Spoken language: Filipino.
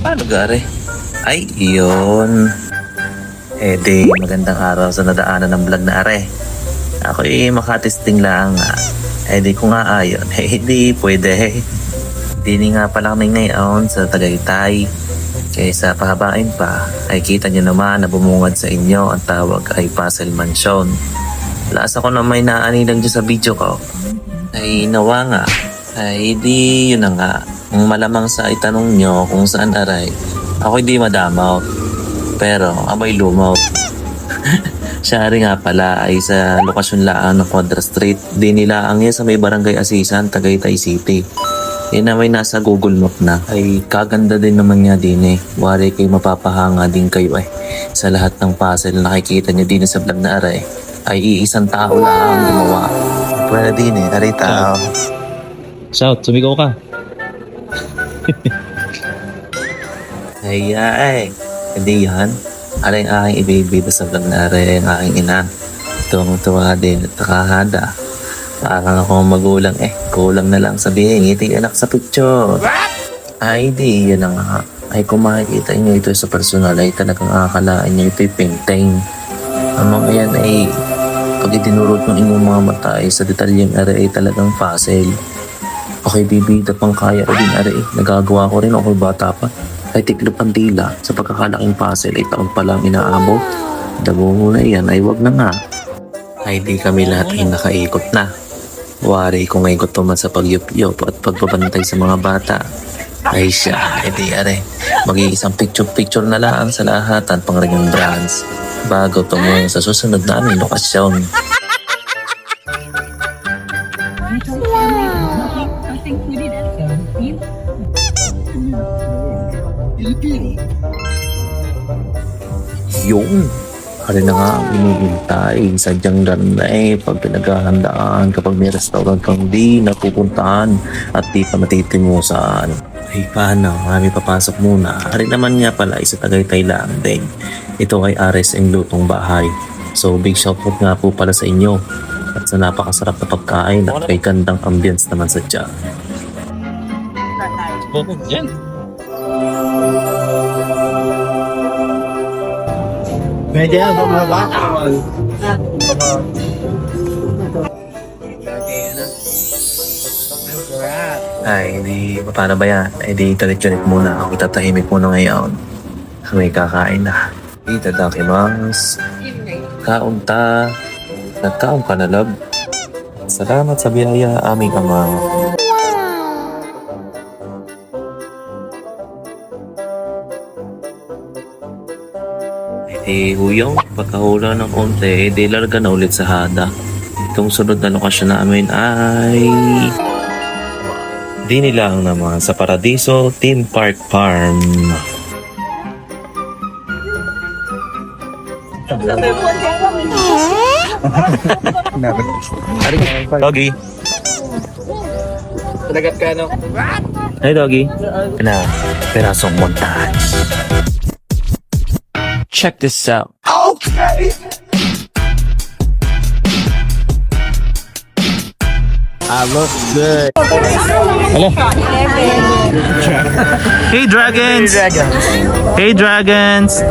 Paano gare? Ay, iyon. Eh di, magandang araw sa nadaanan ng vlog na are. Ako eh, makatesting lang. Eh di ko nga ayon. Eh di, pwede. Dini nga pala kami ngayon sa Tagaytay. Kaysa pahabain pa, ay kita nyo naman na bumungad sa inyo ang tawag ay Puzzle Mansion. Last ako na may naanilang dyan sa video ko. Ay nawa nga. Ay di yun na nga. Kung malamang sa itanong nyo kung saan aray, ako hindi madamaw. Pero amoy lumaw. Siya nga pala ay sa lokasyon laan ng Quadra Street. Di nila ang sa may barangay Asisan, Tagaytay City. Yan na nasa Google Map na. Ay kaganda din naman niya din eh. Wari kayo mapapahanga din kayo eh. Sa lahat ng puzzle na nakikita niyo din sa vlog na aray ay iisang tao lang ang gumawa. Pwede din eh. Aray. Shout, sumigaw ka. Ay, ay. Hindi yan. Aray ang aking ibibida sa vlog na ang aking ina. Tuwang-tuwa din at nakahada. Parang ako ang magulang eh. Kulang na lang sabihin, ngiti anak sa picture. Ay, di. Yan na nga. Ay, kung makikita niyo ito sa personal, ay talagang akakalaan niyo ito'y painting. Ang mga yan ay pag itinurot ng inyong mga mata ay sa detalyeng aray ay talagang puzzle. Okay, bibida pang kaya ko din aray. Nagagawa ko rin ako bata pa. Ay tiklop ang dila sa pagkakalaking puzzle ay taon pa lang inaabot. Dabo na yan ay wag na nga. Ay di kami lahat ay nakaikot na. Wari kung ay gusto man sa pagyup-yup at pagbabantay sa mga bata. Ay siya, ay di are. Mag-iisang picture-picture na lang sa lahat at pang brands bago tumungo sa susunod na aming lokasyon. Yung Hari na nga ang inihintay. Sadyang ganun na eh. Pag pinaghahandaan, kapag may restaurant kang di napupuntahan at di pa matitimusan. Ay paano? Kami papasok muna. Hari naman nga pala isa Tagaytay lang din. Ito ay RSM Lutong Bahay. So big shoutout nga po pala sa inyo. At sa napakasarap na pagkain at kay gandang ambience naman sa tiyan. Yan. Pwede yan, bumaba. Ay, di, paano ba yan? Ay, di, talit-talit muna. Ako tatahimik muna ngayon. May kakain na. Itadakimasu. Kaon ta. Nagkaon ka na, love. Salamat sa biyaya, aming ama. Eh, huyong, pagkahula ng konti, eh, di larga na ulit sa hada. Itong sunod na lokasyon namin ay... Di nilang naman sa Paradiso Theme Park Farm. Doggy. Nagat ka, no? Hey, Doggy. Na, perasong montage. Check this out. I look good. Hey, Dragons! Hey, Dragons!